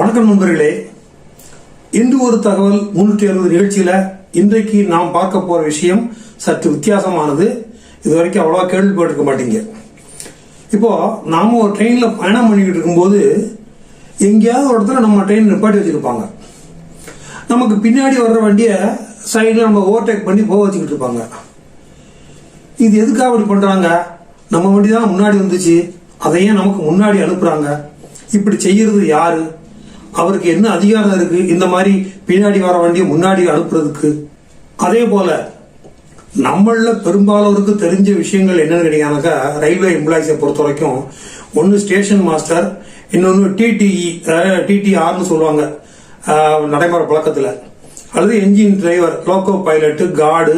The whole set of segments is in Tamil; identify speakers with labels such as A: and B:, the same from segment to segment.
A: வணக்கம் நண்பர்களே. இன்று ஒரு தகவல் முன்னூற்றி அறுபது நிகழ்ச்சியில இன்றைக்கு நாம் பார்க்க போற விஷயம் சற்று வித்தியாசமானது. இது வரைக்கும் கேள்விப்பட்டிருக்க மாட்டீங்க. இப்போ நாம ஒரு ட்ரெயின்ல பயணம் பண்ணிக்கிட்டு இருக்கும்போது எங்கேயாவது ஒரு இடத்துல நம்ம ட்ரெயின் நிப்பாட்டி வச்சிருப்பாங்க. நமக்கு பின்னாடி வர்ற வண்டியை சைடில் நம்ம ஓவர்டேக் பண்ணி போக வச்சுக்கிட்டு இருப்பாங்க. இது எதுக்காக அப்படி பண்றாங்க? நம்ம வண்டி தான் முன்னாடி வந்துச்சு. அதையே நமக்கு முன்னாடி அனுப்புறாங்க. இப்படி செய்யறது யாரு? அவருக்கு என்ன அதிகாரம் இருக்கு? இந்த மாதிரி பின்னாடி வர வண்டியை முன்னாடி அனுப்புறதுக்கு. அதே போல நம்மள பெரும்பாலோருக்கு தெரிஞ்ச விஷயங்கள் என்னன்னு கேட்டீங்கன்னாக்கா ரயில்வே எம்ப்ளாயிஸை பொறுத்த வரைக்கும் ஒன்று ஸ்டேஷன் மாஸ்டர் இன்னொன்று டிடிஇ டிடிஆர்னு சொல்லுவாங்க நடைமுறை பழக்கத்தில். அல்லது engine driver loco pilot guard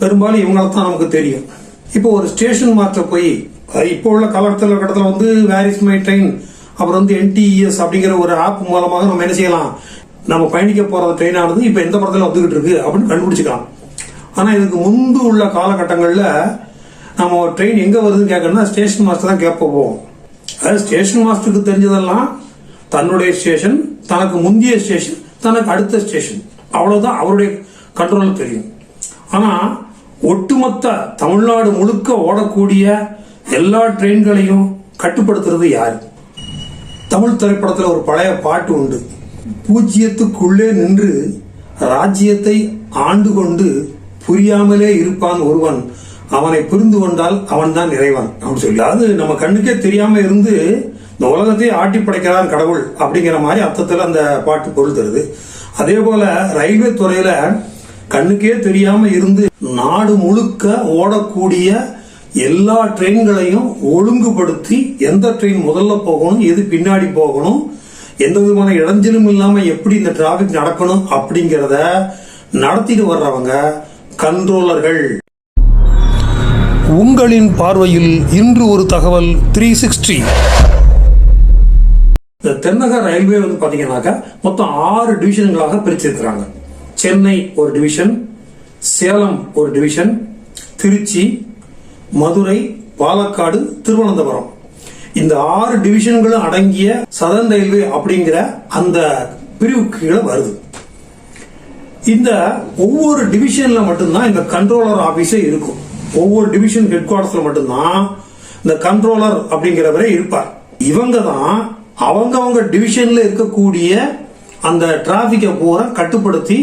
A: பெரும்பாலும் இவங்களை தான் நமக்கு தெரியும். இப்போ ஒரு ஸ்டேஷன் மாஸ்டர் போய் இப்போ உள்ள காலத்தில் கட்டத்தில் வந்து வேர் இஸ் மை ட்ரெயின் அப்புறம் வந்து என்டிஇஎஸ் அப்படிங்கிற ஒரு ஆப் மூலமாக நம்ம என்ன செய்யலாம்? நம்ம பயணிக்க போகிற ட்ரெயினானது இப்போ எந்த படத்தில் வந்துக்கிட்டு இருக்கு அப்படின்னு கண்டுபிடிச்சிக்கலாம். ஆனால் இதுக்கு முன்பு உள்ள காலகட்டங்களில் நம்ம ட்ரெயின் எங்கே வருதுன்னு கேட்கணும்னா ஸ்டேஷன் மாஸ்டர் தான் கேட்ப போவோம் அதாவது ஸ்டேஷன் மாஸ்டருக்கு தெரிஞ்சதெல்லாம் தன்னுடைய ஸ்டேஷன் தனக்கு முந்தைய ஸ்டேஷன் தனக்கு அடுத்த ஸ்டேஷன் அவ்வளோதான் அவருடைய கண்ட்ரோல் தெரியும். ஆனால் ஒட்டுமொத்த தமிழ்நாடு முழுக்க ஓடக்கூடிய எல்லா ட்ரெயின்களையும் கட்டுப்படுத்துறது யாரு? தமிழ் திரைப்படத்தில் ஒரு பழைய பாட்டு உண்டு. பூஜ்ஜியத்துக்குள்ளே நின்று ராஜ்யத்தை ஆண்டு கொண்டு புரியாமலே இருப்பான் ஒருவன். அவனை புரிந்து கொண்டால் அவன்தான் இறைவன் அப்படின்னு சொல்லி. அது நம்ம கண்ணுக்கே தெரியாம இருந்து இந்த உலகத்தை ஆட்டி படைக்கிறான் கடவுள் அப்படிங்கிற மாதிரி அர்த்தத்தில் அந்த பாட்டு பொருள் தருது. அதே போல ரயில்வே துறையில கண்ணுக்கே தெரியாம இருந்து நாடு முழுக்க ஓடக்கூடிய எல்லா ட்ரெயின்களையும் ஒழுங்குபடுத்தி எந்த ட்ரெயின் முதல்ல போகணும் எது பின்னாடி போகணும் எந்த விதமான இடைஞ்சலும் இல்லாம எப்படி இந்த டிராபிக் நடக்கணும் அப்படிங்கறத நடத்திட்டு வர்றவங்க கண்ட்ரோலர்கள் உங்களின் பார்வையில் இன்று ஒரு தகவல் த்ரீ சிக்ஸ்டி இந்த தென்னக ரயில்வே வந்து பாத்தீங்கன்னாக்கா மொத்தம் ஆறு டிவிஷன்களாக பிரிச்சிருக்கிறாங்க. சென்னை ஒரு டிவிஷன் சேலம் ஒரு டிவிஷன் திருச்சி மதுரை பாலக்காடு திருவனந்தபுரம். இந்த ஆறு டிவிஷன்களும் அடங்கிய சதன் ரயில்வே அப்படிங்கிற அந்த பிரிவுக்கு கீழே வருது. இந்த ஒவ்வொரு டிவிஷன்ல மட்டும்தான் இந்த கண்ட்ரோலர் ஆபீஸே இருக்கும். ஒவ்வொரு டிவிஷன் ஹெட் குவார்டர்ஸ்ல மட்டும்தான் இந்த கண்ட்ரோலர் அப்படிங்கிறவரே இருப்பார். இவங்க தான் அவங்கவங்க டிவிஷன்ல இருக்கக்கூடிய அந்த டிராபிக்கை பூரா கட்டுப்படுத்தி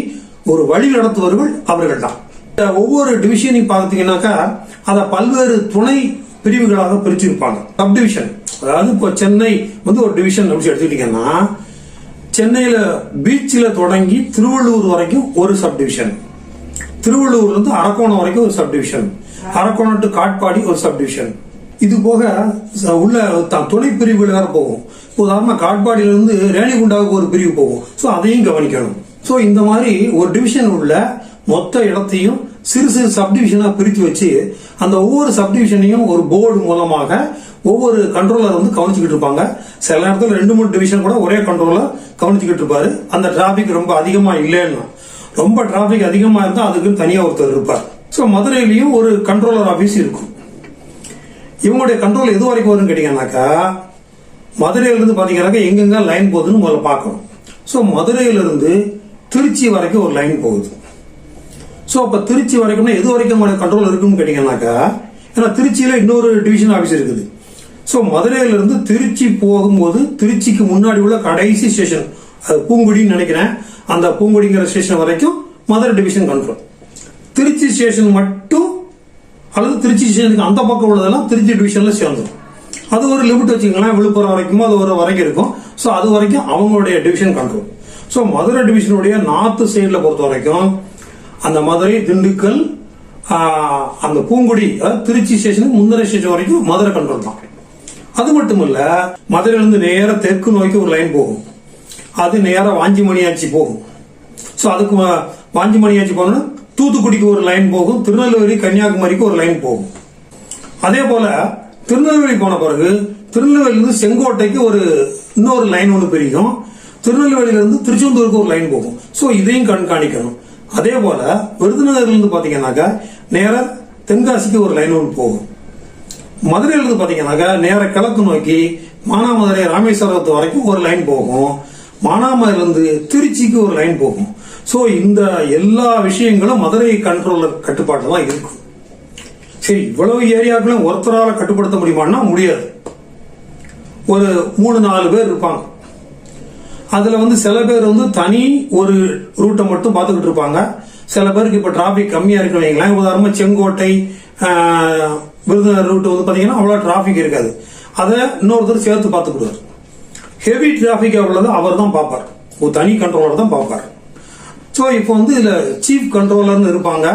A: ஒரு வழி நடத்துவர்கள் அவர்கள் தான் ஒவ்வொரு டிவிஷனையும் பார்த்தீங்கன்னாக்கா அதை பல்வேறு துணை பிரிவுகளாக பிரிச்சிருப்பாங்க. சப் டிவிஷன் அதாவது இப்போ சென்னை வந்து ஒரு டிவிஷன் அப்படின்னு எடுத்துக்கிட்டீங்கன்னா சென்னையில பீச்சில் தொடங்கி திருவள்ளூர் வரைக்கும் ஒரு சப் டிவிஷன் திருவள்ளூர்ல இருந்து அரக்கோணம் வரைக்கும் ஒரு sub division Arakkonam to Katpadi ஒரு சப் டிவிஷன் இது போக உள்ள த- துணை பிரிவுகள் வேற போகும். உதாரணமாக காட்பாடியில இருந்து ரேணிகுண்டாவுக்கு ஒரு பிரிவு போகும். ஸோ அதையும் கவனிக்கணும். ஸோ இந்த மாதிரி ஒரு டிவிஷன் உள்ள மொத்த இடத்தையும் சிறு சிறு சப்டிவிஷனாக பிரித்து வச்சு அந்த ஒவ்வொரு சப் டிவிஷனையும் ஒரு போர்டு மூலமாக ஒவ்வொரு கண்ட்ரோலர் வந்து கவனிச்சுக்கிட்டு இருப்பாங்க. சில நேரத்தில் ரெண்டு மூணு டிவிஷன் கூட ஒரே கண்ட்ரோலர் கவனிச்சுக்கிட்டு இருப்பாரு. அந்த டிராபிக் ரொம்ப அதிகமாக இல்லைன்னா ரொம்ப டிராபிக் அதிகமாக இருந்தால் அதுக்கு தனியாக ஒருத்தர் இருப்பார். ஸோ மதுரையிலையும் ஒரு கண்ட்ரோலர் ஆஃபீஸ் இருக்கும். இவங்களுடைய கண்ட்ரோல் எது வரைக்கும் வரும்னு கேட்டீங்கன்னாக்கா மதுரையிலிருந்து பார்த்தீங்கன்னாக்கா எங்கெங்க லைன் போகுதுன்னு முதல்ல பார்க்கணும். ஸோ மதுரையிலிருந்து திருச்சி வரைக்கும் ஒரு லைன் போகுது. ஸோ அப்போ திருச்சி வரைக்கும்னா எது வரைக்கும் உங்களுடைய கண்ட்ரோல் இருக்குன்னு கேட்டீங்கன்னாக்கா ஏன்னா திருச்சியில் இன்னொரு டிவிஷன் ஆஃபீஸ் இருக்குது. ஸோ மதுரையிலேருந்து திருச்சி போகும்போது திருச்சிக்கு முன்னாடி உள்ள கடைசி ஸ்டேஷன் அது பூங்குடின்னு நினைக்கிறேன். அந்த பூங்குடிங்கிற ஸ்டேஷன் வரைக்கும் Madurai division control Trichy station மட்டும் அல்லது திருச்சி ஸ்டேஷனுக்கு அந்த பக்கம் உள்ளதெல்லாம் திருச்சி டிவிஷனில் சேர்ந்துடும் அது ஒரு லிமிட் வச்சுக்கலாம் விழுப்புரம் வரைக்கும் அது ஒரு வரைக்கும் இருக்கும். ஸோ அது வரைக்கும் அவங்களுடைய டிவிஷன் கண்ட்ரோல் ஸோ மதுரை டிவிஷனுடைய நார்த்து சைடில் பொறுத்த வரைக்கும் அந்த மதுரை திண்டுக்கல் அந்த பூங்குடி திருச்சி ஸ்டேஷனுக்கு முந்தனை ஸ்டேஷன் வரைக்கும் மதுரை கண்ட்ரோல் தான். அது மட்டும் இல்ல மதுரையிலிருந்து நேராக தெற்கு நோக்கி ஒரு லைன் போகும். அது நேரா வாஞ்சிமணியாச்சி போகும். ஸோ அதுக்கு வாஞ்சிமணியாச்சி போனோம்னா தூத்துக்குடிக்கு ஒரு லைன் போகும் திருநெல்வேலி கன்னியாகுமரிக்கு ஒரு லைன் போகும். அதே போல திருநெல்வேலி போன பிறகு திருநெல்வேலியிலிருந்து செங்கோட்டைக்கு ஒரு இன்னொரு லைன் ஒன்று பிரிக்கும் திருநெல்வேலியிலிருந்து திருச்செந்தூருக்கு ஒரு லைன் போகும். ஸோ இதையும் கண்காணிக்கணும். அதே போல விருதுநகர்லேருந்து பார்த்தீங்கன்னாக்கா நேராக தென்காசிக்கு ஒரு லைன் ஒன்று போகும். மதுரையிலிருந்து பார்த்தீங்கன்னாக்கா நேராக நேர கிழக்கு நோக்கி மானாமதுரை ராமேஸ்வரத்து வரைக்கும் ஒரு லைன் போகும். மானாமதுரையிலிருந்து திருச்சிக்கு ஒரு லைன் போகும். ஸோ இந்த எல்லா விஷயங்களும் மதுரை கண்ட்ரோலர் கட்டுப்பாட்டில் தான் இருக்கும். சரி இவ்வளவு ஏரியாக்களும் ஒருத்தரால் கட்டுப்படுத்த முடியுமான்னா முடியாது. ஒரு மூணு நாலு பேர் இருப்பாங்க. அதில் வந்து சில பேர் வந்து தனி ஒரு ரூட்டை மட்டும் பார்த்துக்கிட்டு இருப்பாங்க. சில பேருக்கு இப்போ டிராஃபிக் கம்மியாக இருக்குன்னு வைங்களேன். உதாரணமாக செங்கோட்டை விருதுநகர் ரூட்டு வந்து பார்த்தீங்கன்னா அவ்வளோ டிராஃபிக் இருக்காது. அதை இன்னொருத்தர் சேர்த்து பார்த்துக்கிடுவார். ஹெவி டிராஃபிக்காக உள்ளது அவர் தான் பார்ப்பார். ஒரு தனி கண்ட்ரோலர் தான் பார்ப்பார். ஸோ இப்போ வந்து இதில் சீஃப் கண்ட்ரோலர்னு இருப்பாங்க.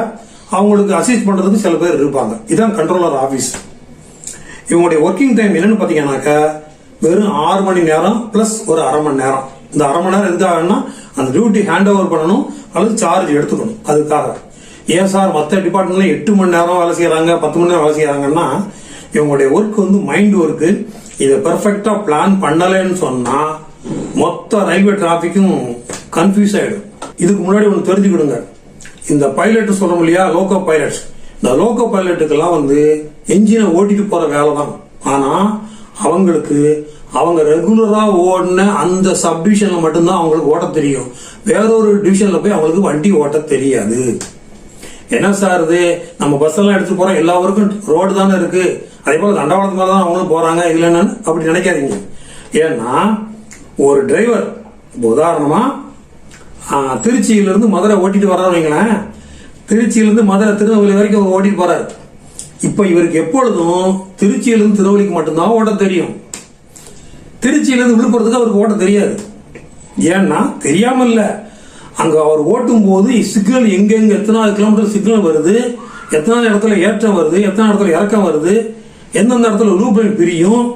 A: அவங்களுக்கு அசிஸ்ட் பண்ணுறதுக்கு சில பேர் இருப்பாங்க. இதுதான் கண்ட்ரோலர் ஆஃபீஸ் இவங்களுடைய ஒர்க்கிங் டைம் என்னன்னு பார்த்தீங்கன்னாக்கா வெறும் ஆறு மணி நேரம் ப்ளஸ் ஒரு அரை மணி நேரம். இந்த அரை மணி நேரம் எதுக்காகன்னா அந்த டியூட்டி ஹேண்ட் ஓவர் பண்ணணும் அல்லது சார்ஜ் எடுத்துக்கணும். அதுக்காக. ஏன் சார் மற்ற டிபார்ட்மெண்ட்ல எட்டு மணி நேரம் வேலை செய்யறாங்க பத்து மணி நேரம் வேலை செய்யறாங்கன்னா இவங்களுடைய ஒர்க் வந்து மைண்ட் ஒர்க்கு இதை பெர்ஃபெக்டா பிளான் பண்ணலைன்னு சொன்னா மொத்த ரயில்வே டிராபிக்கும் கன்ஃபியூஸ் ஆயிடும். இதுக்கு முன்னாடி ஒன்று தெரிஞ்சுக்கிடுங்க. இந்த பைலட் சொல்றோம் இல்லையா லோக்கோ பைலட்ஸ் இந்த லோக்கோ பைலட்டுக்கெல்லாம் வந்து என்ஜினை ஓட்டிட்டு போற வேலை தான் ஆனா அவங்களுக்கு அவங்க ரெகுலரா ஓடின அந்த சப் டிவிஷன்ல மட்டும்தான் அவங்களுக்கு ஓட்ட தெரியும். வேறொரு டிவிஷன்ல போய் அவங்களுக்கு வண்டி ஓட்ட தெரியாது. என்ன சார் இது? நம்ம பஸ் எல்லாம் எடுத்து போறோம். எல்லா ஊருக்கும் ரோடு தானே இருக்கு. அதே போல தண்டவாளத்து மேல தான் அவங்களும் போறாங்க. இதுல என்னன்னு அப்படி நினைக்காதீங்க. ஏன்னா ஒரு டிரைவர் உதாரணமா திருச்சியிலிருந்து மதுரை ஓட்டிட்டு வர்றாரு வைங்களேன். திருச்சியிலிருந்து மதுரை திருநெல்வேலி வரைக்கும் ஓட்டிட்டு போறாரு. இப்போ இவருக்கு எப்பொழுதும் திருச்சியிலிருந்து திருவள்ளிக்கு மட்டும்தான் ஓட்ட தெரியும். திருச்சியிலிருந்து விழுப்புரத்துக்கு அவருக்கு ஓட்ட தெரியாது. ஏன்னா தெரியாமல் இல்லை அங்கே அவர் ஓட்டும் போது சிக்னல் எங்கெங்க எத்தனாவது கிலோமீட்டர் சிக்னல் வருது எத்தனாவது இடத்துல ஏற்றம் வருது எத்தனை இடத்துல இறக்கம் வருது எந்தெந்த இடத்துல லூப்பைன் பிரியும்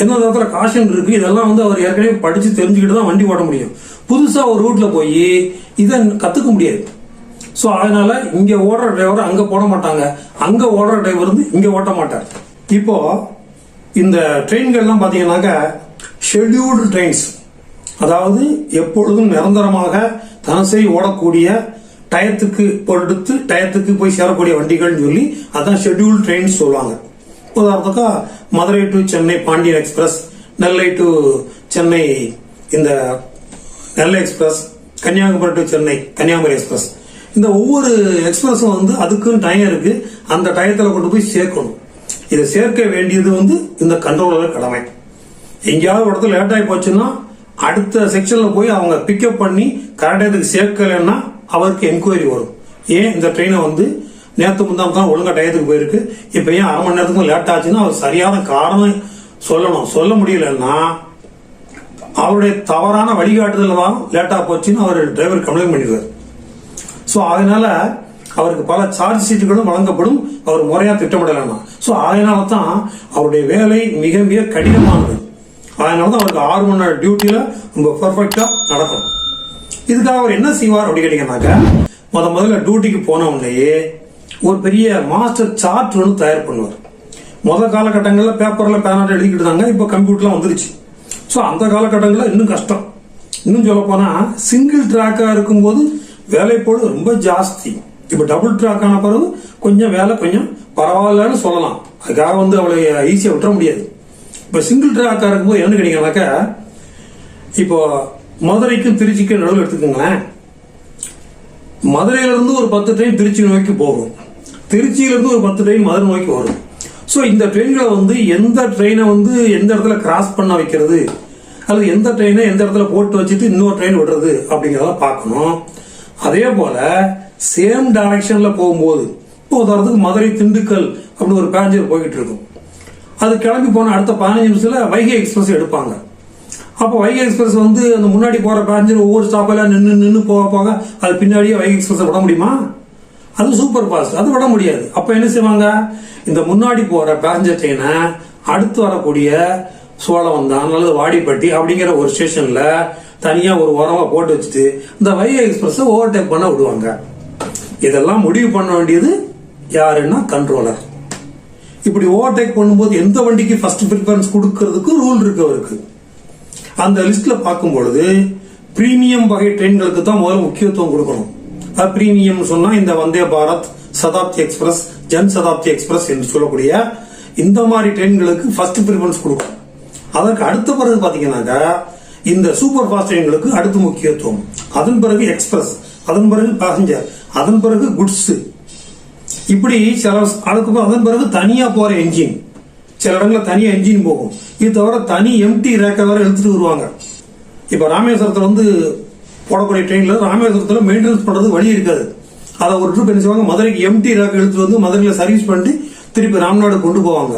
A: எந்தெந்த இடத்துல காஷன் இருக்கு இதெல்லாம் வந்து அவர் ஏற்கனவே படிச்சு தெரிஞ்சுக்கிட்டு தான் வண்டி ஓட்ட முடியும். புதுசாக ஒரு ரூட்ல போய் இதை கத்துக்க முடியாது. ஸோ அதனால இங்கே ஓடுற டிரைவர் அங்கே போட மாட்டாங்க. அங்கே ஓடுற டிரைவர் வந்து இங்கே ஓட்ட மாட்டார். இப்போது இந்த ட்ரெயின்கள்லாம் பார்த்தீங்கன்னாக்க ஷெட்யூல்டு ட்ரெயின்ஸ் அதாவது எப்பொழுதும் நிரந்தரமாக தனசை ஓடக்கூடிய டயத்துக்கு எடுத்து டயத்துக்கு போய் சேரக்கூடிய வண்டிகள்னு சொல்லி அதான் ஷெட்யூல் ட்ரெயின்ஸ் சொல்லுவாங்க. உதாரணத்துக்கா Madurai to Chennai Pandian express Nellai to Chennai இந்த Nellai express Kanyakumari to Chennai Kanyakumari express. இந்த ஒவ்வொரு எக்ஸ்பிரஸும் வந்து அதுக்குன்னு டயம் இருக்கு. அந்த டயத்தில் கொண்டு போய் சேர்க்கணும். இதை சேர்க்க வேண்டியது வந்து இந்த கண்ட்ரோலர் கடமை. எங்கேயாவது ஒரு இடத்துல லேட் ஆகி போச்சுன்னா அடுத்த செக்ஷன்ல போய் அவங்க பிக்கப் பண்ணி கரெக்டாக சேர்க்கலைன்னா அவருக்கு என்கொயரி வரும். ஏன் இந்த ட்ரெயினை வந்து நேற்று முந்தாம் தான் ஒழுங்கா டயத்துக்கு போயிருக்கு? இப்போ ஏன் அரை மணி நேரத்துக்கும் லேட் ஆச்சுன்னா அவர் சரியான காரணம் சொல்லணும். சொல்ல முடியலன்னா அவருடைய தவறான வழிகாட்டுதல் தான் லேட்டாக போச்சுன்னு அவர் டிரைவர் கம்ப்ளைண்ட் பண்ணிடுவார். ஸோ அதனால அவருக்கு பல சார்ஜ் ஷீட்டுகளும் வழங்கப்படும். அவர் முறையா திட்டமிடலாம்? ஸோ அதனால தான் அவருடைய வேலை மிக மிக கடினமானது. அதனால தான் அவருக்கு ஆறு மணி நேரம் டியூட்டியில ரொம்ப பெர்ஃபெக்டா நடக்கும் இதுக்காக அவர் என்ன செய்வார் அப்படின்னு கேட்டீங்கன்னாக்க முத முதல்ல டியூட்டிக்கு போன உடனேயே ஒரு பெரிய மாஸ்டர் சார்ட் ஒன்று தயார் பண்ணுவார். முத காலகட்டங்களில் பேப்பரில் பேனாட் எழுதிக்கிட்டு இருந்தாங்க இப்போ கம்ப்யூட்டர்லாம் வந்துருச்சு. ஸோ அந்த காலகட்டங்களில் இன்னும் கஷ்டம். இன்னும் சொல்ல போனா சிங்கிள் ட்ராக்காக இருக்கும்போது வேலைப்போடு ரொம்ப ஜாஸ்தி. இப்போ டபுள் ட்ராக் ஆன பிறகு கொஞ்சம் வேலை கொஞ்சம் பரவாயில்லன்னு சொல்லலாம். அதுக்காக வந்து அவளை ஈஸியாக விட்டுற முடியாது. இப்போ சிங்கிள் ட்ராக்காக இருக்கும்போது என்ன கேட்டீங்கன்னாக்கா இப்போ மதுரைக்கும் திருச்சிக்கும் நடுவில் எடுத்துக்கோங்களேன். மதுரையிலிருந்து ஒரு பத்து ட்ரெயின் திருச்சி நோக்கி போகும். திருச்சியிலிருந்து ஒரு பத்து ட்ரெயின் மதுரை நோக்கி வரும். ஸோ இந்த ட்ரெயின்களை வந்து எந்த ட்ரெயினை வந்து எந்த இடத்துல கிராஸ் பண்ண வைக்கிறது? அல்லது எந்த ட்ரெயினை எந்த இடத்துல போட்டு வச்சுட்டு இன்னொரு ட்ரெயின் விடுறது அப்படிங்கிறத பார்க்கணும். அதே போல சேம் டைரக்ஷன்ல போகும்போது இப்போ உதாரணத்துக்கு மதுரை திண்டுக்கல் அப்படின்னு ஒரு பேஞ்சர் போய்கிட்டு இருக்கும். அது கிளம்பி போன அடுத்த பதினஞ்சு நிமிஷத்தில் வைகை எக்ஸ்பிரஸ் எடுப்பாங்க. அப்போ வைகை எக்ஸ்பிரஸ் வந்து அந்த முன்னாடி போகிற பேஞ்சர் ஒவ்வொரு ஸ்டாப்பில் நின்று நின்று போக போக அது பின்னாடியே வைகை எக்ஸ்பிரஸ் விட முடியுமா? அது சூப்பர் ஃபாஸ்ட் அது விட முடியாது. அப்போ என்ன செய்வாங்க? இந்த முன்னாடி போகிற பேஞ்சர் ட்ரெயினை அடுத்து வரக்கூடிய சோழவந்தான் அல்லது வாடிப்பட்டி அப்படிங்கிற ஒரு ஸ்டேஷனில் தனியாக ஒரு உரமாக போட்டு வச்சுட்டு இந்த வைகை எக்ஸ்பிரஸ் ஓவர்டேக் பண்ண விடுவாங்க. இதெல்லாம் முடிவு பண்ண வேண்டியது யாருன்னா கண்ட்ரோலர் இப்படி ஓவர்டேக் பண்ணும்போது எந்த வண்டிக்கு ஃபர்ஸ்ட் ப்ரிஃபரன்ஸ் கொடுக்கறதுக்கு ரூல் இருக்கு அவருக்கு. அந்த லிஸ்ட்ல பார்க்கும் பொழுது பிரீமியம் வகை ட்ரெயின்களுக்கு தான் முதல்ல முக்கியத்துவம் கொடுக்கணும். அது பிரீமியம் சொன்னா இந்த வந்தே பாரத் சதாப்தி எக்ஸ்பிரஸ் ஜன் சதாப்தி எக்ஸ்பிரஸ் என்று சொல்லக்கூடிய இந்த மாதிரி ட்ரெயின்களுக்கு ஃபர்ஸ்ட் ப்ரிஃபரன்ஸ் கொடுக்கும். அதற்கு அடுத்த பிறகு பாத்தீங்கன்னாக்கா இந்த சூப்பர் ஃபாஸ்ட் ட்ரெயின்களுக்கு அடுத்து முக்கியத்துவம். அதன் பிறகு எக்ஸ்பிரஸ் அதன் பிறகு பேசஞ்சர் அதன் பிறகு குட்ஸ் இப்படி சில அதுக்கு அதன் பிறகு தனியா போற என்ஜின் சில இடங்களில் தனியாக என்ஜின் போகும். இது தவிர தனி எம்டி ரேக்கை வேற எடுத்துட்டு வருவாங்க. இப்போ ராமேஸ்வரத்தில் வந்து போடக்கூடிய ட்ரெயினில் ராமேஸ்வரத்தில் மெயின்டெனன்ஸ் பண்ணுறது வழி இருக்காது. அதை ஒரு ட்ரிப் என்ன செய்வாங்க? மதுரைக்கு எம்டி ரேக் எடுத்துகிட்டு வந்து மதுரையில் சர்வீஸ் பண்ணிட்டு திருப்பி ராம்நாடு கொண்டு போவாங்க.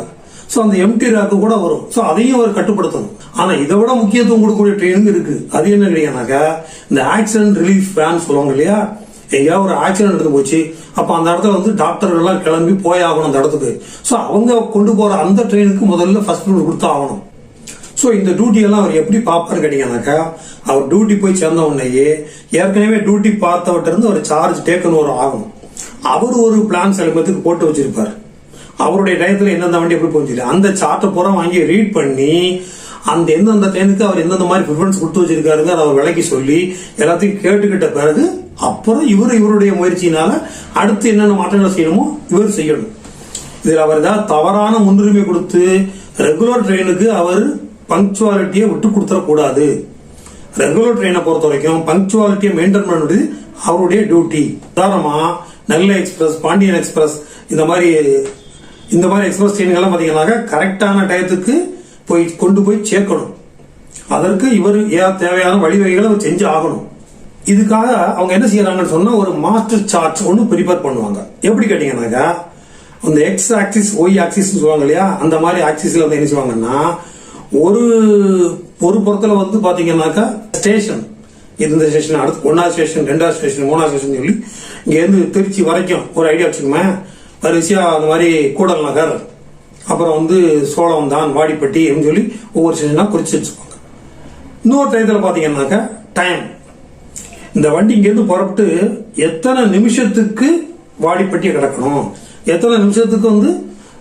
A: ஸோ அந்த எம்டி ரேக்கு கூட வரும். ஸோ அதையும் அவர் கட்டுப்படுத்தணும். ஆனால் இதை விட முக்கியத்துவம் கொடுக்கக்கூடிய ட்ரெயினுங்க இருக்குது அது என்ன கிடையாதுனாக்கா இந்த ஆக்சிடென்ட் ரிலீஃப் வேன் சொல்லுவாங்க இல்லையா? எங்கேயாவது ஒரு ஆக்சிடென்ட் நடந்து போச்சு அப்போ அந்த இடத்துல வந்து டாக்டர்கள்லாம் கிளம்பி போய் ஆகணும் அந்த இடத்துக்கு. ஸோ அவங்க கொண்டு போகிற அந்த ட்ரெயினுக்கு முதல்ல ஃபர்ஸ்ட் ப்ரிஃபரன்ஸ் கொடுத்து ஆகணும் ஸோ இந்த டியூட்டியெல்லாம் அவர் எப்படி பார்ப்பாரு கேட்டீங்கன்னாக்கா அவர் டியூட்டி போய் சேர்ந்த உடனேயே ஏற்கனவே டியூட்டி பார்த்தவர்கிட்ட இருந்து ஒரு சார்ஜ் டேக்கன் ஒரு ஆகும். அவர் ஒரு பிளான் செலமத்துக்கு போட்டு வச்சிருப்பார். அவருடைய டயத்தில் எந்தெந்த வண்டி எப்படி போச்சு அந்த சார்ட்டை பூரா வாங்கி ரீட் பண்ணி அந்த எந்தெந்த ட்ரெயினுக்கு அவர் எந்தெந்த மாதிரி ப்ரிஃபரன்ஸ் கொடுத்து வச்சிருக்காருங்க அதை அவர் விலைக்கு சொல்லி எல்லாத்தையும் கேட்டுக்கிட்ட பிறகு அப்புறம் இவர் இவருடைய முயற்சியினால அடுத்து என்னென்ன மாற்றங்கள் செய்யணுமோ இவர் செய்யணும். இதில் அவர் ஏதாவது தவறான முன்னுரிமை கொடுத்து ரெகுலர் ட்ரெயினுக்கு அவர் பங்க்சுவாலிட்டியை விட்டு கொடுத்துடக்கூடாது ரெகுலர் ட்ரெயினை பொறுத்த வரைக்கும் பங்க்சுவாலிட்டியை மெயின்டைன் பண்ணுறது அவருடைய டியூட்டி உதாரணமாக நெல்லை எக்ஸ்பிரஸ் பாண்டியன் எக்ஸ்பிரஸ் இந்த மாதிரி இந்த மாதிரி எக்ஸ்பிரஸ் ட்ரெயின்கள்லாம் பார்த்தீங்கன்னாக்கா கரெக்டான டயத்துக்கு போய் கொண்டு போய் சேர்க்கணும். அதற்கு இவர் ஏன் தேவையான வழிவகைகளை அவர் செஞ்சு ஆகணும். இதுக்காக அவங்க என்ன செய்யறாங்கன்னு சொன்னா ஒரு மாஸ்டர் சார்ட் ஒன்று ப்ரிப்பேர் பண்ணுவாங்க. எப்படி கேட்டீங்கன்னாக்கா அந்த எக்ஸ் ஆக்சிஸ் ஒய் ஆக்சிஸ் சொல்லுவாங்க இல்லையா? அந்த மாதிரி ஆக்சிஸ்ல வந்து என்ன செய்வாங்கன்னா ஒரு ஒரு புறத்துல வந்து பாத்தீங்கன்னாக்கா ஸ்டேஷன் இந்த ஸ்டேஷன் அடுத்து ஒன்னாவது ஸ்டேஷன் ரெண்டாவது ஸ்டேஷன் மூணாவது ஸ்டேஷன் சொல்லி இங்கேருந்து திருச்சி வரைக்கும் ஒரு ஐடியா வச்சுக்கோமே. வரிசையா அந்த மாதிரி கூடல் நகர் அப்புறம் வந்து சோளம் தான் வாடிப்பட்டி அப்படின்னு சொல்லி ஒவ்வொரு சீசனாக குறிச்சு வச்சுப்பாங்க இன்னொரு டயத்தில் பார்த்தீங்கன்னாக்கா டைம் இந்த வண்டி இங்கேருந்து புறப்பட்டு எத்தனை நிமிஷத்துக்கு வாடிப்பட்டியை கிடக்கணும்? எத்தனை நிமிஷத்துக்கு வந்து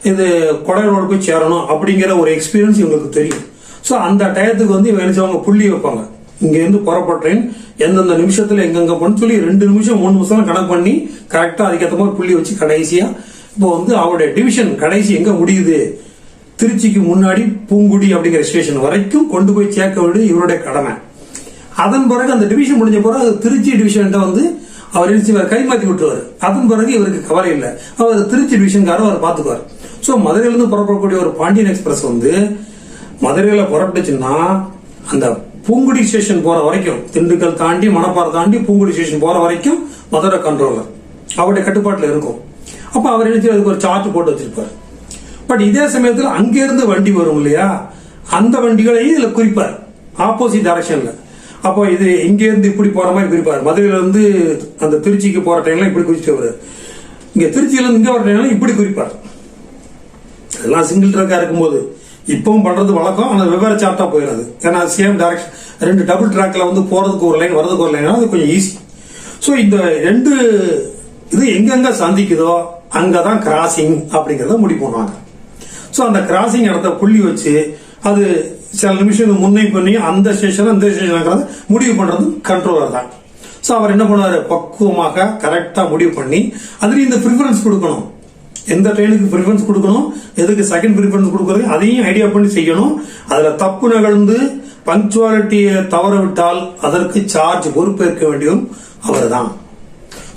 A: இது கொடையோட போய் சேரணும் அப்படிங்கிற ஒரு எக்ஸ்பீரியன்ஸ் இவங்களுக்கு தெரியும். ஸோ அந்த டயத்துக்கு வந்து இவங்க நினைச்சவங்க புள்ளி வைப்பாங்க. இங்கேருந்து புறப்படுறேன் எந்தெந்த நிமிஷத்தில் எங்கெங்கே போகணும்னு சொல்லி ரெண்டு நிமிஷம் மூணு நிமிஷம் கணக்கு பண்ணி கரெக்டாக அதுக்கேற்ற மாதிரி புள்ளி வச்சு கடைசியாக இப்போ வந்து அவருடைய டிவிஷன் கடைசி எங்க முடியுது? திருச்சிக்கு முன்னாடி பூங்குடி அப்படிங்கிற ஸ்டேஷன் வரைக்கும் கொண்டு போய் சேர்க்க வேண்டியது இவருடைய கடமை. அதன் பிறகு அந்த டிவிஷன் முடிஞ்ச பிறகு திருச்சி டிவிஷன் வந்து அவர் என்ன செய்வார் கை விட்டுருவார். அதன் பிறகு இவருக்கு கவலை இல்லை. அவர் திருச்சி டிவிஷன்காரர் அவர் பார்த்துக்குவார். ஸோ மதுரையிலிருந்து புறப்படக்கூடிய ஒரு பாண்டியன் எக்ஸ்பிரஸ் வந்து மதுரையில் புறப்பட்டுச்சுன்னா அந்த பூங்குடி ஸ்டேஷன் போற வரைக்கும் திண்டுக்கல் தாண்டி மணப்பாறை தாண்டி பூங்குடி ஸ்டேஷன் போற வரைக்கும் மதுரை கண்ட்ரோலர் அவருடைய கட்டுப்பாட்டில் இருக்கும். அப்ப அவர் என்ன அதுக்கு ஒரு சார்ட் போட்டு வச்சிருப்பார். பட் இதே சமயத்தில் அங்கிருந்து வண்டி வரும் இல்லையா? அந்த வண்டிகளையும் இதுல குறிப்பார். ஆப்போசிட் டைரக்ஷன்ல அப்போ இது இங்கேருந்து இப்படி போற மாதிரி குறிப்பார். மதுரையில இருந்து அந்த திருச்சிக்கு போற ட்ரெயின்ல இப்படி குறிச்சிட்டு வருவார். இங்க திருச்சியில இருந்து இங்க வர ட்ரெயின்ல இப்படி குறிப்பார். எல்லாம் சிங்கிள் ட்ரக்காக இருக்கும்போது இப்பவும் பண்றது வழக்கம். ஆனால் வெவ்வேறு சார்ட்டா போயிடாது ஏன்னா சேம் டைரக்ஷன் ரெண்டு டபுள் ட்ராக்ல வந்து போறதுக்கு ஒரு லைன் வரதுக்கு ஒரு லைன் அது கொஞ்சம் ஈஸி ஸோ இந்த ரெண்டு இது எங்கெங்க சந்திக்குதோ அங்கே தான் கிராசிங் அப்படிங்கிறத முடிவு பண்ணுவாங்க. ஸோ அந்த கிராசிங் இடத்த புள்ளி வச்சு அது சில நிமிஷம் முன்னை பண்ணி அந்த ஸ்டேஷன் அந்த ஸ்டேஷனுங்கிறத முடிவு பண்ணுறது கண்ட்ரோலர் தான். ஸோ அவர் என்ன பண்ணுவார்? பக்குவமாக கரெக்டாக முடிவு பண்ணி அதுலேயும் இந்த ப்ரிஃபரன்ஸ் கொடுக்கணும். எந்த ட்ரெயினுக்கு ப்ரிஃபரன்ஸ் கொடுக்கணும்? எதுக்கு செகண்ட் ப்ரிஃபரன்ஸ் கொடுக்குறது? அதையும் ஐடியா பண்ணி செய்யணும். அதில் தப்பு நிகழ்ந்து பங்க்சுவாலிட்டியை தவற விட்டால் அதற்கு சார்ஜ் பொறுப்பேற்க வேண்டியதும் அவர்தான்.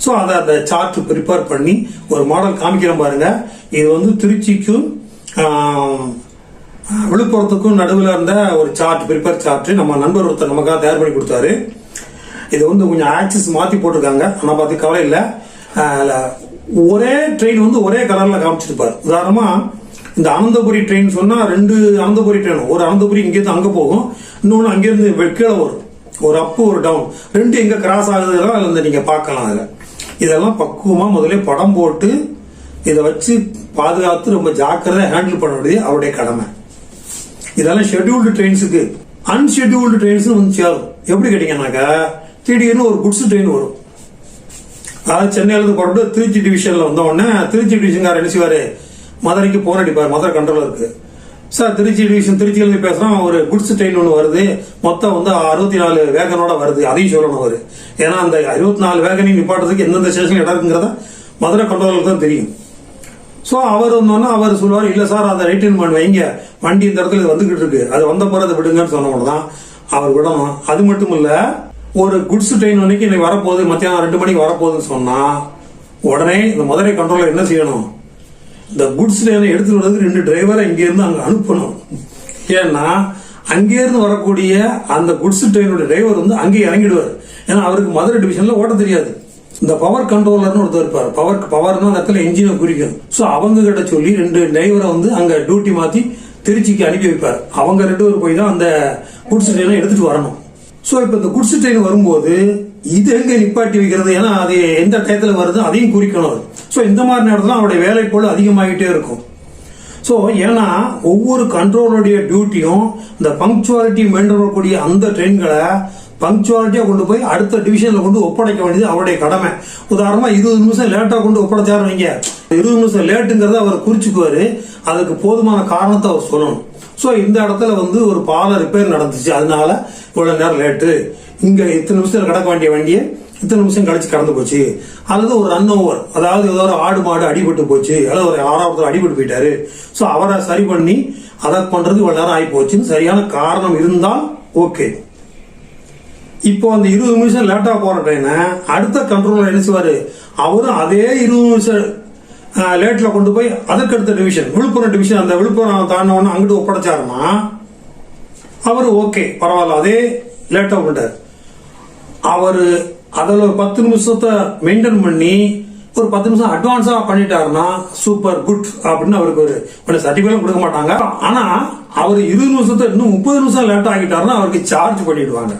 A: ஸோ அதை அந்த சார்ட் ப்ரிப்பேர் பண்ணி ஒரு மாடல் காமிக்கிறோம் பாருங்க. இது வந்து திருச்சிக்கும் விழுப்புரத்துக்கும் நடுவில் இருந்த ஒரு சார்ட் ப்ரிப்பேர் சார்ட் நம்ம நண்பர் ஒருத்தர் நமக்காக தயார் பண்ணி கொடுத்தாரு. இது வந்து கொஞ்சம் ஆக்சிஸ் மாற்றி போட்டிருக்காங்க. ஆனால் பார்த்து கவலை இல்லை. ஒரே ட்ரெயின் வந்து ஒரே கலரில் காமிச்சிருப்பார் உதாரணமாக இந்த அனந்தபுரி ட்ரெயின் சொன்னால் ரெண்டு அனந்தபுரி ட்ரெயின் ஒரு அனந்தபுரி இங்கேருந்து அங்கே போகும். இன்னொன்று அங்கேருந்து வெ- கீழே வரும். ஒரு அப்பு ஒரு டவுன் ரெண்டு எங்கே கிராஸ் ஆகுதுலாம் அதில் வந்து நீங்கள் பார்க்கலாம் அதில்? இதெல்லாம் பக்குவமாக முதல்ல படம் போட்டு இதை வச்சு பாதுகாத்து ரொம்ப ஜாக்கிரதை ஹேண்டில் பண்ண வேண்டியது அவருடைய கடமை. இதெல்லாம் ஷெட்யூல்டு ட்ரெயின்ஸுக்கு அன்ஷெட்யூல்டு ட்ரெயின்ஸ் வந்து சேரும் எப்படி கேட்டீங்கன்னாக்கா திடீர்னு ஒரு குட்ஸ் ட்ரெயின் வரும். அதாவது சென்னையில இருந்து புறப்பட்டு திருச்சி டிவிஷனில் வந்த உடனே திருச்சி டிவிஷன்கார் என்ன மதுரைக்கு போன் அடிப்பார் மதுரை கண்ட்ரோலருக்கு சார் திருச்சி டிவிஷன் திருச்சியில இருந்து பேசுறோம். ஒரு குட்ஸ் ட்ரெயின் ஒன்று வருது. மொத்தம் வந்து அறுபத்தி நாலு வேகனோட வருது. அதையும் சொல்லணும் அவர். ஏன்னா அந்த அறுபத்தி நாலு வேகனையும் நிப்பாட்டுறதுக்கு எந்தெந்த ஸ்டேஷன் இடம் இருக்குங்கிறத மதுரை கொண்டவர்களுக்கு தான் தெரியும். ஸோ அவர் வந்தோன்னா அவர் சொல்லுவார் இல்லை சார் அதை ரைட்டின் பண்ணி வைங்க. வண்டி இந்த இடத்துல இது வந்துகிட்டு இருக்கு. அது வந்த பிறகு அதை விடுங்கன்னு சொன்ன தான் அவர் விடணும். அது மட்டும் இல்ல ஒரு குட்ஸ் ட்ரெயின் அன்னைக்கு இன்னைக்கு வரப்போகுது. மத்தியானம் ரெண்டு மணிக்கு வரப்போகுதுன்னு சொன்னா உடனே இந்த மதுரை கண்ட்ரோலர் என்ன செய்யணும்? இந்த குட்ஸ் ட்ரெயினை எடுத்துட்டு வர்றதுக்கு ரெண்டு டிரைவரை இங்கேருந்து அங்கே அனுப்பணும். ஏன்னா அங்கேருந்து வரக்கூடிய அந்த குட்ஸ் ட்ரெயினோட டிரைவர் வந்து அங்கே இறங்கிடுவார். ஏன்னா அவருக்கு மதுரை டிவிஷனில் ஓட்ட தெரியாது. இந்த பவர் கண்ட்ரோலர்னு ஒருத்தர் இருப்பார். பவர் பவர்னா அந்த இடத்துல என்ஜினை குறிக்கும் ஸோ அவங்க கிட்ட சொல்லி ரெண்டு டிரைவரை வந்து அங்கே டியூட்டி மாற்றி திருச்சிக்கு அனுப்பி வைப்பார். அவங்க ரெண்டு பேரும் போய் தான் அந்த குட்ஸ் ட்ரெயினை எடுத்துட்டு வரணும். ஸோ இப்போ இந்த குட்ஸ் ட்ரெயின் வரும்போது இது எங்க நிப்பாட்டி வைக்கிறது? ஏன்னா அது எந்த டயத்துல வருது அதையும் குறிக்கணும் ஸோ இந்த மாதிரி நேரத்தில் அவருடைய வேலை அதிகமாகிட்டே இருக்கும். ஸோ ஏன்னா ஒவ்வொரு கண்ட்ரோலுடைய டியூட்டியும் இந்த பங்க்சுவாலிட்டி மெயின்டைன் பண்ணக்கூடிய அந்த ட்ரெயின்களை பங்க்சுவாலிட்டியாக கொண்டு போய் அடுத்த டிவிஷனில் கொண்டு ஒப்படைக்க வேண்டியது அவருடைய கடமை. உதாரணமாக இருபது நிமிஷம் லேட்டாக கொண்டு ஒப்படைச்சாரு வைங்க. இருபது நிமிஷம் லேட்டுங்கிறத அவர் குறிச்சுக்குவார். அதுக்கு போதுமான காரணத்தை அவர் சொல்லணும். ஸோ இந்த இடத்துல வந்து ஒரு பாலம் ரிப்பேர் நடந்துச்சு. அதனால இவ்வளோ நேரம் லேட்டு இங்க இத்தனை நிமிஷத்துல கடக்க வேண்டிய வண்டியை இத்தனை நிமிஷம் கழிச்சு கடந்து போச்சு. அல்லது ஒரு ரன் ஓவர் அதாவது ஏதோ ஒரு ஆடு மாடு அடிபட்டு போச்சு. அல்லது ஒரு ஆறாவது அடிபட்டு போயிட்டாரு. ஸோ அவரை சரி பண்ணி அதை பண்றது இவ்வளவு நேரம் ஆகி போச்சுன்னு சரியான காரணம் இருந்தால் ஓகே இப்போ அந்த இருபது நிமிஷம் லேட்டாக போற ட்ரெயினை அடுத்த கண்ட்ரோலர் என்ன செய்வாரு? அவரும் அதே இருபது நிமிஷம் லேட்டில் கொண்டு போய் அதற்கடுத்த டிவிஷன் விழுப்புரம் டிவிஷன் அந்த விழுப்புரம் தாண்டின அங்கிட்டு ஒப்படைச்சாருன்னா அவர் ஓகே பரவாயில்ல அதே லேட்டாக பண்ணிட்டார் அவர் அதில் ஒரு பத்து நிமிஷத்தை மெயின்டைன் பண்ணி ஒரு பத்து நிமிஷம் அட்வான்ஸாக பண்ணிட்டாருன்னா சூப்பர் குட் அப்படின்னு அவருக்கு ஒரு கொஞ்சம் கொடுக்க மாட்டாங்க. ஆனால் அவர் இருபது நிமிஷத்தை இன்னும் முப்பது நிமிஷம் லேட் ஆகிட்டாருன்னா அவருக்கு சார்ஜ் பண்ணிடுவாங்க.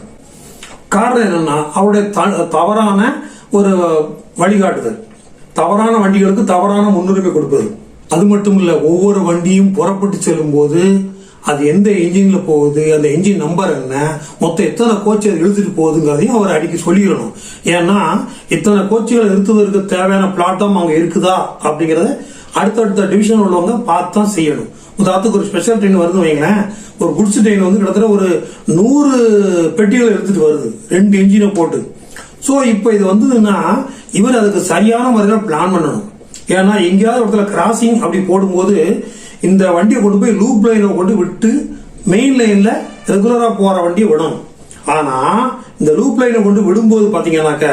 A: காரணம் என்னன்னா அவருடைய த- தவறான ஒரு வழிகாட்டுதல். தவறான வண்டிகளுக்கு தவறான முன்னுரிமை கொடுப்பது. அது மட்டும் இல்லை ஒவ்வொரு வண்டியும் புறப்பட்டு செல்லும் போது அது எந்த என்ஜின்ல போகுது அந்த என்ஜின் நம்பர் என்ன மொத்தம் எத்தனை கோச்சு அது இழுத்துட்டு போகுதுங்கிறதையும் அவர் அடிக்க சொல்லிடணும். ஏன்னா இத்தனை கோச்சுகளை இழுத்துவதற்கு தேவையான பிளாட்ஃபார்ம் அங்கே இருக்குதா அப்படிங்கறத அடுத்தடுத்த டிவிஷன் உள்ளவங்க பார்த்து தான் செய்யணும். உதாரணத்துக்கு ஒரு ஸ்பெஷல் ட்ரெயின் வருது வைங்களேன். ஒரு குட்ஸ் ட்ரெயின் வந்து கிட்டத்தட்ட ஒரு நூறு பெட்டிகளை எடுத்துட்டு வருது ரெண்டு இன்ஜினை போட்டு. ஸோ இப்போ இது வந்ததுன்னா இவர் அதுக்கு சரியான முறையில் பிளான் பண்ணணும். ஏன்னா எங்கேயாவது ஒரு இடத்துல கிராசிங் அப்படி போடும்போது இந்த வண்டியை கொண்டு போய் லூப் லைனை கொண்டு விட்டு மெயின் லைனில் ரெகுலராக போகிற வண்டியை விடணும். ஆனால் இந்த லூப் லைனை கொண்டு விடும்போது பாத்தீங்கன்னாக்க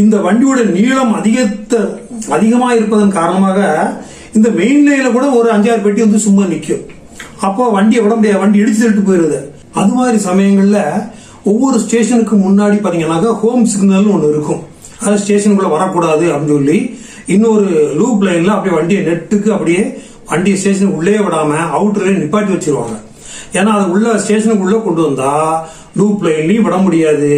A: இந்த வண்டியோட நீளம் அதிகத்த அதிகமாக இருப்பதன் காரணமாக இந்த மெயின் லைனில் கூட ஒரு அஞ்சாறு பெட்டி வந்து சும்மா நிற்கும் அப்போ வண்டியை விட முடியாது. வண்டி இடிச்சு தட்டு போயிடுது அது மாதிரி சமயங்களில் ஒவ்வொரு ஸ்டேஷனுக்கு முன்னாடி பாத்தீங்கன்னாக்கா ஹோம் சிக்னல்னு ஒன்று இருக்கும். அது ஸ்டேஷனுக்குள்ளே வரக்கூடாது அப்படின்னு சொல்லி இன்னொரு லூப் லைனில் அப்படியே வண்டியை நெட்டுக்கு அப்படியே வண்டி ஸ்டேஷனுக்கு உள்ளே விடாம அவுட்டர்ல நிப்பாட்டி வச்சிருவாங்க. ஏன்னா அது உள்ள ஸ்டேஷனுக்கு உள்ள கொண்டு வந்தா லூப் லைன்லயும் விட முடியாது.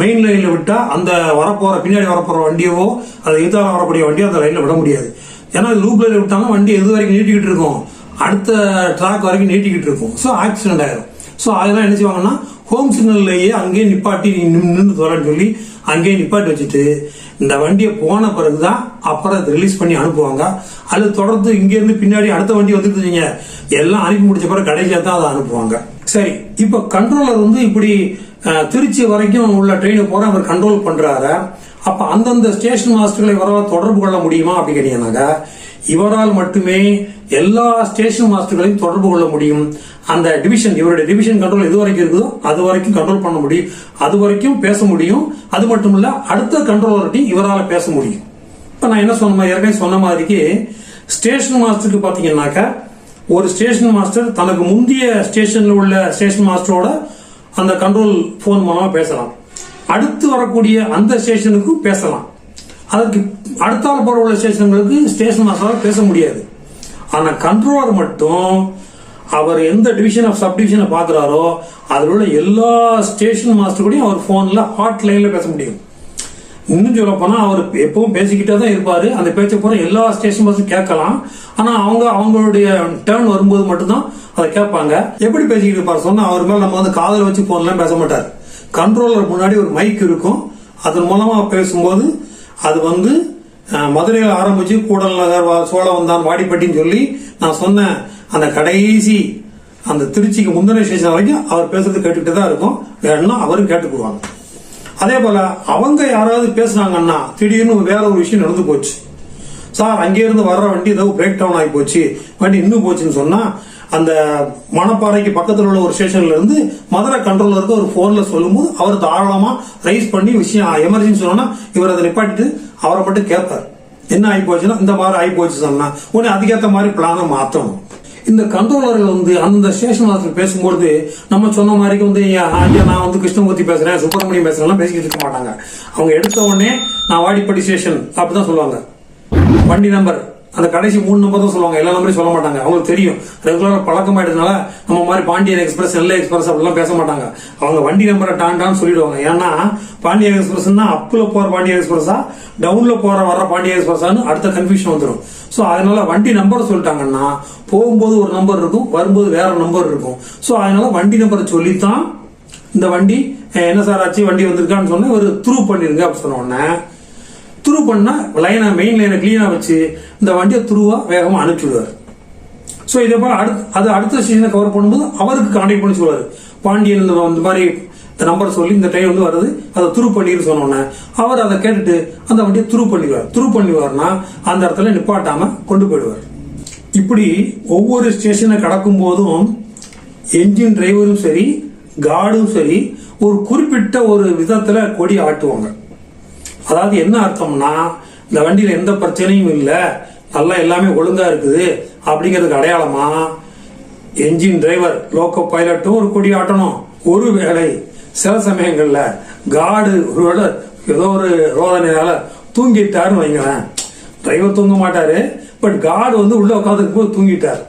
A: மெயின் லைன்ல விட்டா அந்த வரப்போற பின்னாடி வரப்போற வண்டியவோ அது எதிராக வரக்கூடிய வண்டியோ அந்த லைன்ல விட முடியாது. ஏன்னா லூப் லைன்ல விட்டாலும் வண்டி எது வரைக்கும் நீட்டிக்கிட்டு இருக்கும்? அடுத்த ட்ராக் வரைக்கும் நீட்டிக்கிட்டு இருக்கும். ஸோ ஆக்சிடென்ட் ஆயிரும். ஸோ அதெல்லாம் என்ன செய்வாங்கன்னா ஹோம் சிக்னல்லையே அங்கேயே நிப்பாட்டி நின்று தரேன்னு சொல்லி அங்கேயே நிப்பாட்டி வச்சுட்டு இந்த வண்டியை போன பிறகுதான் அப்புறம் அதை ரிலீஸ் பண்ணி அனுப்புவாங்க. அல்லது தொடர்ந்து இங்கேருந்து பின்னாடி அடுத்த வண்டி வந்துருச்சுங்க எல்லாம் அனுப்பி முடிச்ச பிறகு கடைசியாக தான் அதை அனுப்புவாங்க. சரி இப்போ கண்ட்ரோலர் வந்து இப்படி திருச்சி வரைக்கும் உள்ள ட்ரெயினை போற அவர் கண்ட்ரோல் பண்றாரு. அப்ப அந்தந்த ஸ்டேஷன் மாஸ்டர்களை இவரால் தொடர்பு கொள்ள முடியுமா அப்படின்னு கேட்டீங்கன்னாக்கா இவரால் மட்டுமே எல்லா ஸ்டேஷன் மாஸ்டர்களையும் தொடர்பு கொள்ள முடியும். அந்த டிவிஷன் இவருடைய டிவிஷன் கண்ட்ரோல் எது வரைக்கும் இருக்குதோ அது வரைக்கும் கண்ட்ரோல் பண்ண முடியும். அது வரைக்கும் பேச முடியும். அது மட்டும் இல்ல அடுத்த கண்ட்ரோலர்கிட்டையும் இவரால் பேச முடியும். இப்ப நான் என்ன சொன்ன ஏற்கனவே சொன்ன மாதிரிக்கு ஸ்டேஷன் மாஸ்டருக்கு பாத்தீங்கன்னாக்கா ஒரு ஸ்டேஷன் மாஸ்டர் தனக்கு முந்தைய ஸ்டேஷன்ல உள்ள ஸ்டேஷன் மாஸ்டரோட அந்த கண்ட்ரோல் போன் மூலமா பேசலாம். அடுத்து வரக்கூடிய அந்த ஸ்டேஷனுக்கும் பேசலாம். அதுக்கு அடுத்தால் போற உள்ள ஸ்டேஷன்களுக்கு ஸ்டேஷன் மாஸ்டரால் பேச முடியாது. ஆனா கண்ட்ரோலர் மட்டும் அவர் எந்த டிவிஷன் ஆஃப் சப் டிவிஷனை பாக்குறாரோ அதில் உள்ள எல்லா ஸ்டேஷன் மாஸ்டர் கூடயும் அவர் போன்ல ஹாட் லைன்ல பேச முடியும். இன்னும் சொல்ல போனா அவர் எப்பவும் பேசிக்கிட்டே தான் இருப்பாரு. அந்த பேச்சை போகிற எல்லா ஸ்டேஷன் பஸ்ஸும் கேட்கலாம். ஆனா அவங்க அவங்களுடைய டேர்ன் வரும்போது மட்டும்தான் அதை கேட்பாங்க. எப்படி பேசிக்கிட்டு இருப்பார் சொன்னா அவர் மேல நம்ம வந்து காதலை வச்சு போன்லாம் பேச மாட்டார். கண்ட்ரோலர் முன்னாடி ஒரு மைக் இருக்கும். அதன் மூலமா பேசும்போது அது வந்து மதுரையில் ஆரம்பித்து கூடல் நகர் சோழ சோழவந்தான் வாடிப்பட்டின்னு சொல்லி நான் சொன்ன அந்த கடைசி அந்த திருச்சிக்கு முந்தின ஸ்டேஷன் வரைக்கும் அவர் பேசுறது கேட்டுக்கிட்டு தான் இருக்கும். வேணும்னா அவரும் கேட்டுக்குவாங்க. அதே போல் அவங்க யாராவது பேசுனாங்கன்னா திடீர்னு வேற ஒரு விஷயம் நடந்து போச்சு. சார் அங்கேருந்து வர்ற வண்டி ஏதோ பிரேக் டவுன் ஆகி போச்சு. வண்டி இன்னும் போச்சுன்னு சொன்னால் அந்த மணப்பாறைக்கு பக்கத்தில் உள்ள ஒரு ஸ்டேஷன்ல இருந்து மதுரை கண்ட்ரோலருக்கு ஒரு போன்ல சொல்லும்போது அவர் தாராளமா ரைஸ் பண்ணி விஷயம் எமர்ஜென்சி சொன்னா இவர் அதை நிப்பாட்டிட்டு அவரை மட்டும் கேட்பார் என்ன ஆகி போச்சுன்னா இந்த மாதிரி ஆகி போச்சு சொன்னா உடனே அதுக்கேற்ற மாதிரி பிளானை மாத்தணும். இந்த கண்ட்ரோலர்கள் வந்து அந்த ஸ்டேஷன் வாசல் பேசும்போது நம்ம சொன்ன மாதிரி வந்து ஐயா நான் வந்து கிருஷ்ணமூர்த்தி பேசுறேன் சுப்பிரமணியம் பேசுறேன்லாம் பேசிக்கிட்டு இருக்க மாட்டாங்க. அவங்க எடுத்த உடனே நான் வாடிப்பட்டி ஸ்டேஷன் அப்படிதான் சொல்லுவாங்க. வண்டி நம்பர் அந்த கடைசி மூணு நம்பர் தான் சொல்லுவாங்க. எல்லா நம்பரையும் சொல்ல மாட்டாங்க. அவங்களுக்கு தெரியும். ரெகுலராக பழக்கம் ஆயிடுறதுனால நம்ம மாதிரி பாண்டியன் எக்ஸ்பிரஸ் நெல்லை எக்ஸ்பிரஸ் அப்படிலாம் பேச மாட்டாங்க. அவங்க வண்டி நம்பரை டான்டான்னு சொல்லிடுவாங்க. ஏன்னா பாண்டியன் எக்ஸ்பிரஸ்னா அப்பில் போகிற பாண்டியன் எக்ஸ்பிரஸா டவுனில் போகிற வர்ற பாண்டியன் எக்ஸ்பிரஸான்னு அடுத்த கன்ஃபியூஷன் வந்துடும் ஸோ அதனால வண்டி நம்பர் சொல்லிட்டாங்கன்னா போகும்போது ஒரு நம்பர் இருக்கும் வரும்போது வேற நம்பர் இருக்கும். ஸோ அதனால வண்டி நம்பரை சொல்லித்தான் இந்த வண்டி என்ன சார் ஆச்சு? வண்டி வந்திருக்கான்னு சொன்னேன். ஒரு த்ரூ பண்ணிருங்க அப்படின்னு சொன்ன உடனே துரு பண்ணா லைனை மெயின் லைனை கிளீனா வச்சு இந்த வண்டியை துருவாக வேகமா அனுப்பிச்சுடுவார். ஸோ இதே போல அடுத்து அது அடுத்த ஸ்டேஷனை கவர் பண்ணும்போது அவருக்கு கான்டாக்ட் பண்ணி சொல்லுவார். பாண்டியன் இந்த மாதிரி இந்த நம்பர் சொல்லி இந்த ட்ரெயின் வந்து வருது அதை துரு பண்ணிரு சொன்னோன்னே அவர் அதை கேட்டுட்டு அந்த வண்டியை துரு பண்ணிடுவார். துரு பண்ணிடுவார்னா அந்த இடத்துல நிப்பாட்டாம கொண்டு போயிடுவார். இப்படி ஒவ்வொரு ஸ்டேஷனை கடக்கும் போதும் என்ஜின் டிரைவரும் சரி கார்டும் சரி ஒரு குறிப்பிட்ட ஒரு விதத்துல கொடி ஆட்டுவாங்க. அதாவது என்ன அர்த்தம்னா இந்த வண்டியில எந்த பிரச்சனையும் இல்லை நல்லா எல்லாமே ஒழுங்கா இருக்குது அப்படிங்கிறதுக்கு அடையாளமா? என்ஜின் டிரைவர் லோக்கோ பைலட்டும் ஒரு கொடி ஆட்டணும். ஒருவேளை சில சமயங்கள்ல காடு ஒருவேளை ஏதோ ஒரு ரோதனையால தூங்கிட்டாருன்னு வைங்களேன். டிரைவர் தூங்க மாட்டாரு பட் காடு வந்து உள்ள உட்காந்துருக்கு போது தூங்கிட்டார்.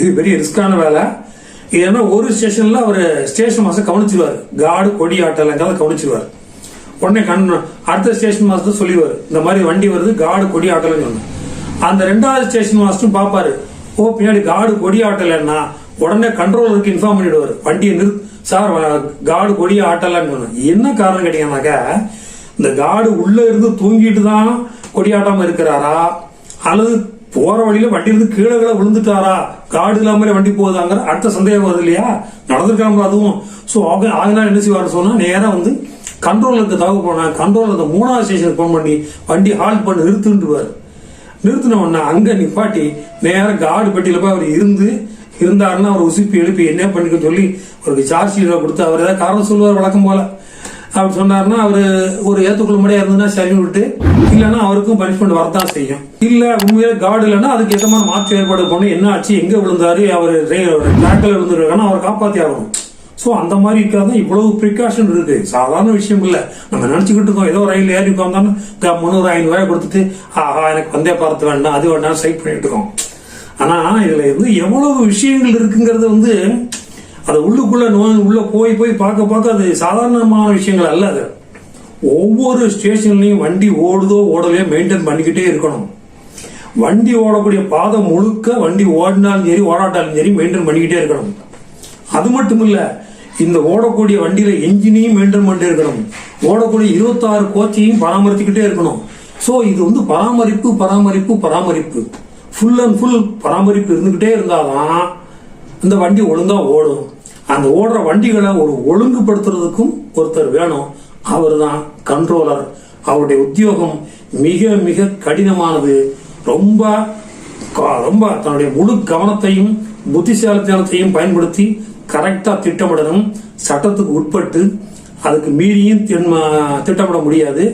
A: இது பெரிய ரிஸ்கான வேலை. இது என்ன ஒரு ஸ்டேஷன்ல அவர் ஸ்டேஷன் மாசம் கவனிச்சிருவார். காடு கொடி ஆட்டலங்கிறத கவனிச்சிருவார். உடனே கண் அடுத்த ஸ்டேஷன் மாஸ்டர் சொல்லிவார் இந்த மாதிரி வண்டி வருது காடு கொடி ஆட்டலன்னு அந்த ரெண்டாவது ஸ்டேஷன் மாஸ்டரும் பார்ப்பாரு ஓ பின்னாடி காடு கொடி ஆட்டலைன்னா உடனே கண்ட்ரோலருக்கு இன்ஃபார்ம் பண்ணிடுவார். வண்டியை நிறு சார் காடு கொடி ஆட்டலன்னு சொன்னேன் என்ன காரணம் கேட்டீங்கன்னாக்கா இந்த காடு உள்ள இருந்து தூங்கிட்டு தான் கொடியாட்டாம இருக்கிறாரா? அல்லது போற வழியில வண்டி இருந்து கீழே கீழே விழுந்துட்டாரா? காடு இல்லாமலே வண்டி போகுதாங்கிற அடுத்த சந்தேகம் வருது இல்லையா? நடந்திருக்காங்க அதுவும்? சோ அதனால என்ன செய்வாரு சொன்னா நேரம் வந்து கண்ட்ரோலுக்கு தாக்க போனா கண்ட்ரோல் அந்த மூணாவது ஸ்டேஷனுக்கு ஃபோன் பண்ணி வண்டி ஹால்ட் பண்ணி நிறுத்துன்றுவார். நிறுத்தின உடனே அங்க நிப்பாட்டி நேராக காடு பெட்டியில் போய் அவர் இருந்து இருந்தாருன்னா அவர் உசுப்பி எழுப்பி என்ன பண்ணிக்க சொல்லி அவருக்கு சார்ஜ் ஷீட்டை கொடுத்து அவர் ஏதாவது காரணம் சொல்லுவார் வழக்கம் போல. அவர் சொன்னார்னா அவர் ஒரு ஏத்துக்குள்ள முடியா இருந்ததுன்னா சரி விட்டு இல்லைன்னா அவருக்கும் பனிஷ்மெண்ட் வரத்தான் செய்யும். இல்ல உண்மையிலே கார்டு இல்லைன்னா அதுக்கு ஏற்ற மாதிரி மாற்று ஏற்பாடு பண்ணி என்ன ஆச்சு எங்க விழுந்தாரு அவர் ட்ராக்ல விழுந்துருக்காங்கன்னா அவர் காப்பாத்தி ஆகணும். ஸோ அந்த மாதிரி இருக்காது இவ்வளவு ப்ரிகாஷன் இருக்கு. சாதாரண விஷயம் இல்லை. நம்ம நினைச்சுக்கிட்டு இருக்கோம் ஏதோ ரயில் ஏறி உட்காந்தாலும் முந்நூறு ஐநூறு ரூபாய் கொடுத்துட்டு ஆஹா எனக்கு வந்தே பார்த்து வேண்டாம் அது வேண்டாம் சைட் பண்ணிட்டு இருக்கோம். ஆனா இதுல வந்து எவ்வளவு விஷயங்கள் இருக்குங்கிறது வந்து அது உள்ளுக்குள்ள நோய் உள்ள போய் போய் பார்க்க பார்க்க அது சாதாரணமான விஷயங்கள் அல்ல அது. ஒவ்வொரு ஸ்டேஷன்லையும் வண்டி ஓடுதோ ஓடலையோ மெயின்டைன் பண்ணிக்கிட்டே இருக்கணும். வண்டி ஓடக்கூடிய பாதை முழுக்க வண்டி ஓடினாலும் சரி ஓடாட்டாலும் சரி மெயின்டைன் பண்ணிக்கிட்டே இருக்கணும். அது மட்டும் இல்லை இந்த ஓடக்கூடிய வண்டியில என்ஜினையும் மெயின்டைன் பண்ணிட்டே இருக்கணும். ஓடக்கூடிய இருபத்தாறு கோச்சையும் பராமரிச்சுக்கிட்டே இருக்கணும். ஸோ இது வந்து பராமரிப்பு பராமரிப்பு பராமரிப்பு. ஃபுல் அண்ட் ஃபுல் பராமரிப்பு இருந்துக்கிட்டே இருந்தாதான் இந்த வண்டி ஒழுங்கா ஓடும். அந்த ஓடுற வண்டிகளை ஒரு ஒழுங்குபடுத்துறதுக்கும் ஒருத்தர் வேணும். அவர் தான் கண்ட்ரோலர் அவருடைய உத்தியோகம் மிக மிக கடினமானது. ரொம்ப ரொம்ப தன்னுடைய முழு கவனத்தையும் புத்திசாலித்தனத்தையும் பயன்படுத்தி கரெக்டா திட்டமிடணும் சட்டத்துக்கு உட்பட்டு அதுக்கு மீறியும் திட்டமிட முடியாது.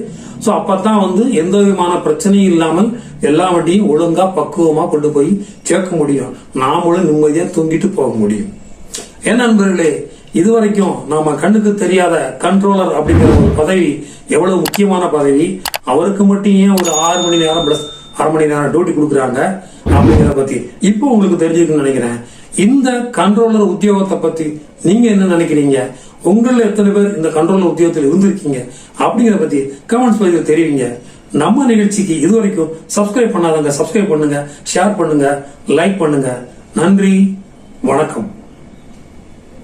A: சோ அப்பத்தான் வந்து எந்த விதமான பிரச்சனையும் இல்லாமல் எல்லா வண்டியும் ஒழுங்கா பக்குவமா கொண்டு போய் சேர்க்க முடியும். நாமளும் நிம்மதியா தூங்கிட்டு போக முடியும். ஏன் நண்பர்களே இதுவரைக்கும் நாம கண்ணுக்கு தெரியாத கண்ட்ரோலர் அப்படிங்கிற ஒரு பதவி எவ்வளவு முக்கியமான பதவி அவருக்கு மட்டும் ஏன் ஒரு ஆறு மணி நேரம் பிளஸ் அரை மணி நேரம் டியூட்டி கொடுக்குறாங்க அப்படிங்கிறத பத்தி இப்போ உங்களுக்கு தெரிஞ்சுக்கணும்னு நினைக்கிறேன். இந்த கண்ட்ரோலர் உத்தியோகத்தை பத்தி நீங்க என்ன நினைக்கிறீங்க? உங்களில் எத்தனை பேர் இந்த கண்ட்ரோலர் உத்தியோகத்தில் இருந்திருக்கீங்க? அப்படிங்கிறத பத்தி கமெண்ட்ஸ் பதிவு தெரிவிங்க. நம்ம நிகழ்ச்சிக்கு இதுவரைக்கும் சப்ஸ்கிரைப் பண்ணாதவங்க சப்ஸ்கிரைப் பண்ணுங்க ஷேர் பண்ணுங்க லைக் பண்ணுங்க. நன்றி வணக்கம்.